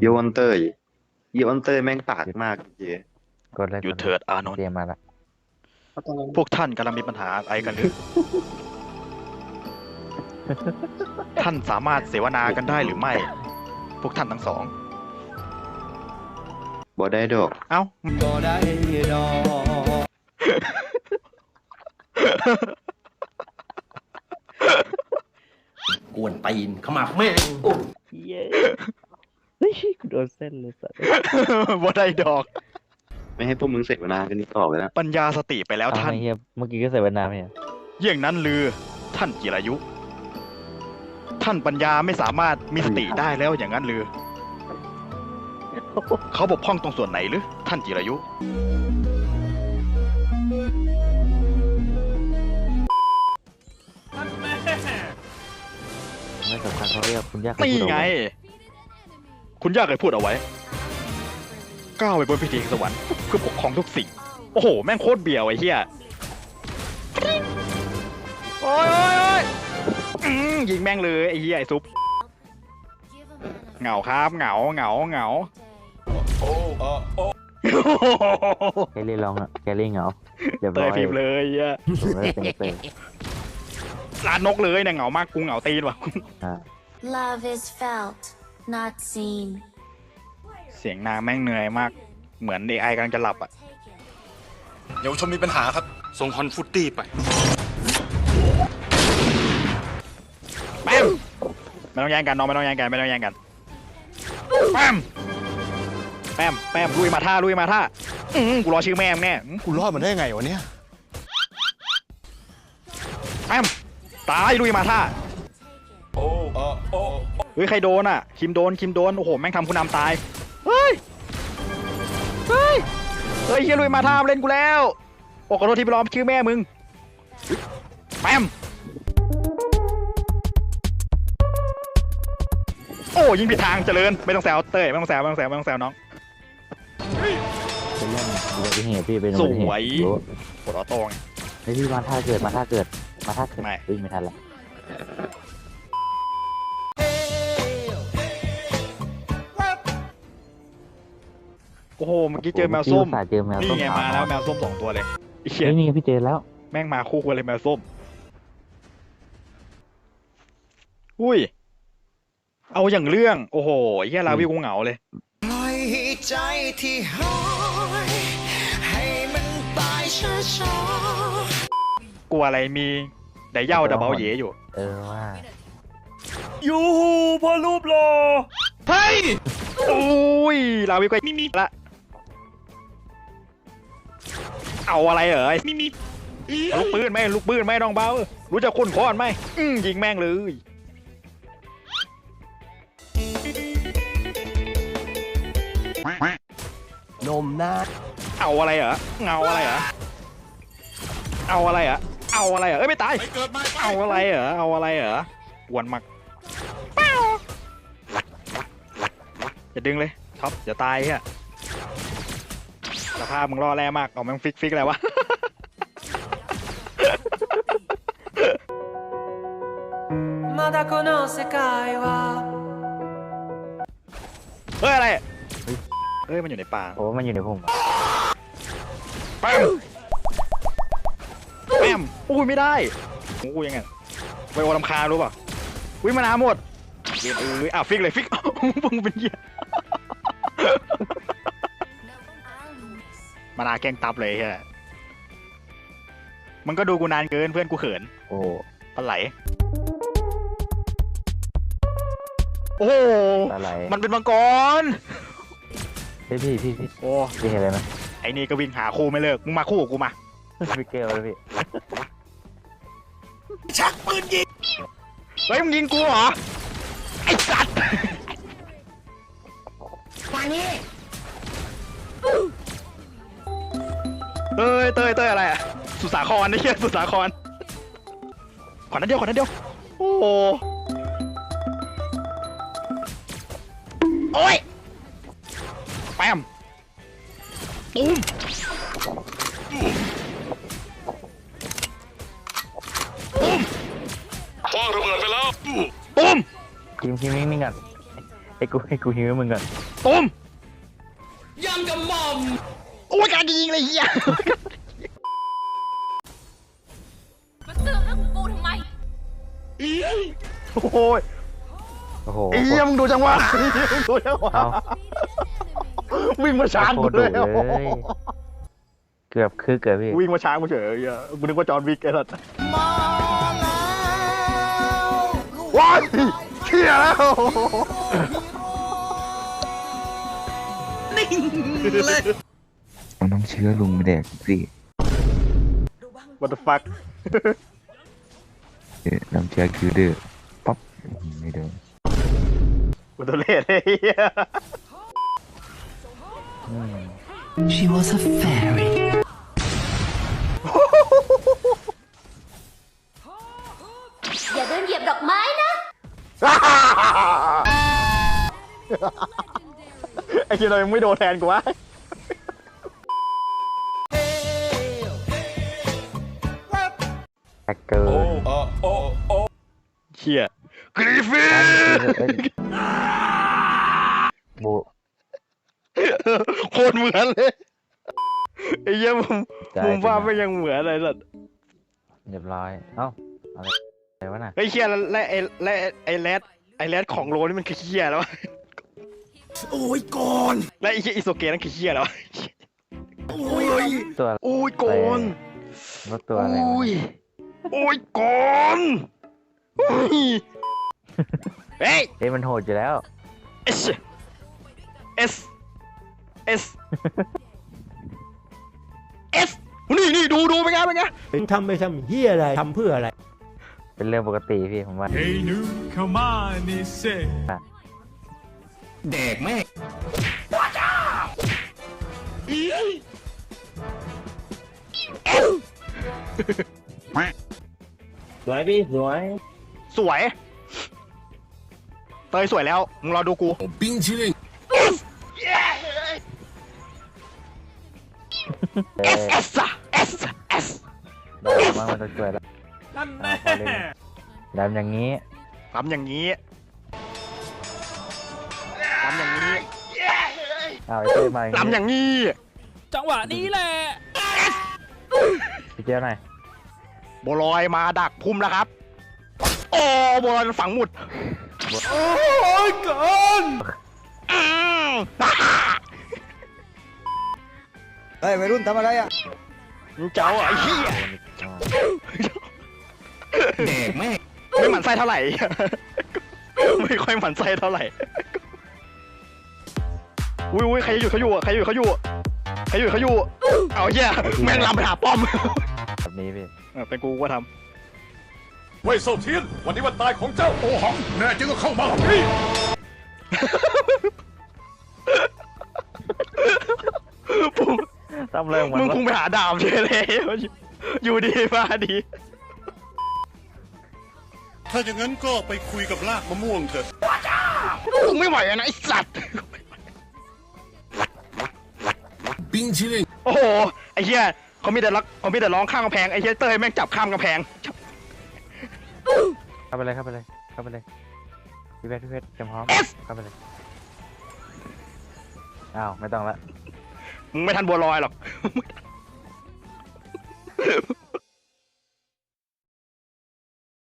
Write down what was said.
เยวันเตอร์เยวันเตอร์แม่งปากมากเจ๊กดเลยหยุดเถิดอานนท์เตรียมมาละพวกท่านกำลังมีปัญหาอะไรกันหรือท่านสามารถเสวนากันได้หรือไม่ พวกท่านทั้งสองบอได้ดอก เอ้าก็ได้ดอกกวนตีนขมับแม่งเย้เฮ้ย กูโดนเส้นเลยสัตว์บ่ได้ดอก ไม่ให้พวกมึงเสร็จนานกันนี่ต่อไปแล้วปัญญาสติไปแล้วเอาท่านไอ้เฮียเมื่อกี้ก็ใส่แว่นน้ำเนี่ยเยี่ยงนั้นลือ ท่านจิรายุ ท่านปัญญาไม่สามารถมีสติได้แล้วอย่างนั้นลือ เขาบกพร่องตรงส่วนไหนหรือ ท่านจิรายุ ไม่สำคัญเขาเรียกคุณยากนี่ไง คุณย่าเคยพูดเอาไว้ ก้าวไปบนพิธีแห่งสวรรค์เพื่อปกครองทุกสิ่ง โอ้โห แม่งโคตรเบียวไอ้เหี้ยโอ้ยโอ้ยโอ้ยอืมยิงแม่งเลยไอ้เหี้ยไอ้ซุปเหงาครับเหงาเหงาเหงาแกลี่ร้องอะแกลี่เหงาเดี๋ยวเตร้อยยพิมพ์เลยเหี้ยผมเลยเป็นเตยร้านนกเลยเนี่ยเหงามากกูเหงาตีนว่ะอ่า Love is felt, not seen. เสียงนางแม่งเหนื่อยมาก เหมือนเอไอกำลังจะหลับอะ เยาวชนมีปัญหาครับ ส่งฮอนฟุตตี้ไป แป๊มไม่ต้องแย่งกันน้องไม่ต้องแย่งกันไม่ต้องแย่งกัน แป๊มแป๊มแป๊มลุยมาท่าลุยมาท่าอืมกูรอชื่อแม่มึงแน่อืมกูรอดมาได้ไงวะเนี่ย แป๊มตายลุยมาท่า โอ้โอ้โอ้ เฮ้ยใครโดนอะคิมโดนคิมโดนโอ้โหแม่งทำคุณนำตายเฮ้ยเฮ้ยเฮ้ยเฮียลุยมาท่ามาเล่นกูแล้วโอ้ขอโทษที่ไปล้อมชื่อแม่มึงแป๊มโอ้ยิงผิดทางเจริญไม่ต้องแซวเต้ยไม่ต้องแซวไม่ต้องแซวไม่ต้องแซวน้องเป็นเรื่องอุบัติเหตุพี่เป็นอุสบัติเหตุวยรู้กดออโต้ไง ไอ้ยพี่มาท่าเกิดมาท่าเกิดมาท่าเกิดไม่ วิ่งไม่ทันละ โอ้โหเมื่อกี้เจอแมวส้มพี่อุตส่าห์เจอแมวส้นี่มไงขาวมาแล้วแมวส้มสองตัวเลยไอ้เหี้ยเฮ้ยนี่ไงพี่เจอแล้ว แม่งมาคู่กันเลยแมวส้ม อุ้ย เอาอย่างเรื่อง โอ้โหไอ้เหี้ยลาวิวกูเหงาเลยปล่อยใจที่หายให้มันตายช้ากลัวอะไรมีไดเย่าดับเบิลเยอยู่ เออว่ายูฮูพอรูปรอเฮ้ยโอ้ยลาวิวก็มิมิละ เอาอะไรเหรอไอ้มิมิลูกปืนไหมลูกปืนไหมน้องเบารู้จักคนคอนไหมอืมยิงแม่งเลยๆนมหน้าเอาอะไรเหรอเงาอะไรเหรอเอาอะไรเหรอเอาอะไรเหรอเอ้ยไม่ตายไม่เกิดไม่ไปเอาอะไรเหรอเอาอะไรเหรอหวนมักอย่าดึงเลยท็อปอย่าตายเฮียส ภาพมึงรอแร่มากเอาแม่งฟิกฟิกอะไรวะ まだこの世界は เฮ้ยอะไรเฮ้ยมันอยู่ในป่า โอ้มันอยู่ในพุ่ม แป๊มแป๊มอุ้ยไม่ได้อุ้ยยังไงไวโอลำคาญรู้ป่ะอุ้ยมานาหมดเรียนเอ้ยอ่ะฟิกเลยฟิก มึงเป็นเหี้ย มานาแกล้งตับเลยเฮียมันก็ดูกูนานเกินเพื่อนกูเขิน โอ้ปลาไหล โอ้โหอะไรมันเป็นมังกรเฮ้ยพี่พี่พี่โอ้พี่เห็นอะไรไหมไอ้นี่ก็วิ่งหาคู่ไม่เลิก มึงมาคู่กับกูมาพี่เกลเลยพี่ชักปืนยิงเฮ้ยมึงยิงกูเหรอ ไอ้สัตว์ มานี่ เอ้ยเต้ยเต้ยอะไรอะสุสาครนี่เฮียสุสาครขอนัดเดียวขอนัดเดียว โอ้โหโอ้ยแปมตุ้มตุ้มพ่อระเบิดไปแล้วตุ้มทีมทีมนิ่งๆกันให้กูให้กูฮิวมึงก่อนตุ้มยำกับหม่อม โอ้ยการยิงเลยเฮียมาเสือกเรื่องกูทำไม โอ้ยโอ้โหไอ้เฮียมึงดูจังหวะมึงดูจังหวะเอาวิ่งมาชาร์จโคกูตรเลดุยเลยเกือบคือเกือบพี่วิ่งมาชาร์จกูเฉยไอ้เฮียกูนึกว่าจอห์นวิกไอ้สัสมาแล้วว้ายเชี่ยแล้ว มันต้องเชื้อลุงมาแดกสิวัตถุฟักเออน้ำเชื้อคือเดือดป๊อปอื้อหือไม่โดนวัตถุเลสไอ้เฮียอืม She was a fairy อย่าเดินเหยียบดอกไม้นะไอ้เฮียเรายังไม่โดนแทนกูวะ แฮกเกอร์เชี่ยกรีฟินบูโคตรเหมือนเลยไอ้เหี้ยมุมใจมุมว่าจริงนะไม่ยังเหมือนเลยสัตว์เรียบร้อย เอ้าอะไรอะไรวะน่ะไอ้เหี้ยแล้วและไอ้และไอ้แรดไอ้แรดของโลนี่มันคือเหี้ยแล้ววะโอ้ยก่อนและไอ้เหี้ยอิโซเกะนั่นคือเหี้ยแล้ววะโอ้ยตัวโอ้ยโกนรถตัวอะไร โอ้วะยโอ้ยโกนโอ้ยเฮ้ยเอ้ยมันโหดอยู่แล้ว เอสเอสเอสเอสนี่นี่ดูดูเป็นไงเป็นไงถึงทำไปทำเฮียอะไรทำเพื่ออะไร เป็นเรื่องปกติพี่ผมว่า Hey new come on he said แดกแม่ส วยพี่สวย สวยเตยสวยแล้วมึงรอดูกู 冰淇淋 เอ้ย เอสอะเอสเอส ได้มามันจะสวยแล้ว นั่น เอา แน่ พอเล่นดำอย่างนี้ ทำอย่างนี้ทำอย่างนี้ เอาไอ้เต้ยมาอย่าง ทำอ นี้ ย่างนี้ จังหวะนี้แหละ พี่เจ้าหน่อย บัวลอยมาดักพุ่มแล้วครับ โอ้บัวลอยฝังหมุด โอ้ยก่อนอืมเฮ้ยวัยรุ่นทำอะไรอะมึงเจ้าอะไอ้เหี้ยแดกแม่ไม่หมั่นไส้เท่าไหร่ ไม่ค่อยหมั่นไส้เท่าไหร่ อุ้ยอุ้ยใครอยู่เขาอยู่อะใครอยู่เขาอยู่ใครอยู่เขาอยู่ เอาเหี้ยแม่งลำไปหาป้อมแบบ นี้พี่ เออเป็นกูก็ท เว่ยโซเทียน วันนี้วันตายของเจ้าโอหัง แน่จริงก็เข้ามาพี่ ำพุ่ง ทำอะไรของมัน มึง วะ พุ่งไปหาดาวเฉยเลย อยู่ดีมาดี ถ้าอย่างนั้นก็ไปคุยกับลากมะม่วงเถอะ กูไม่ไหวอะนะไอ้สัตว์ 冰淇淋 โอ้โห ไอ้เหี้ย เขามีแต่ร้องเขามีแต่ร้องข้ามกำแพงไอ้เชสเตอร์ให้แม่งจับข้ามกำแพงเข้าไปเลยเข้าไปเลยเข้าไปเลยพี่เพชรพี่เพชรเตรียมพร้อมเข้าไปเลยอ้าวไม่ต้องละ มึงไม่ทันบัวลอยหรอก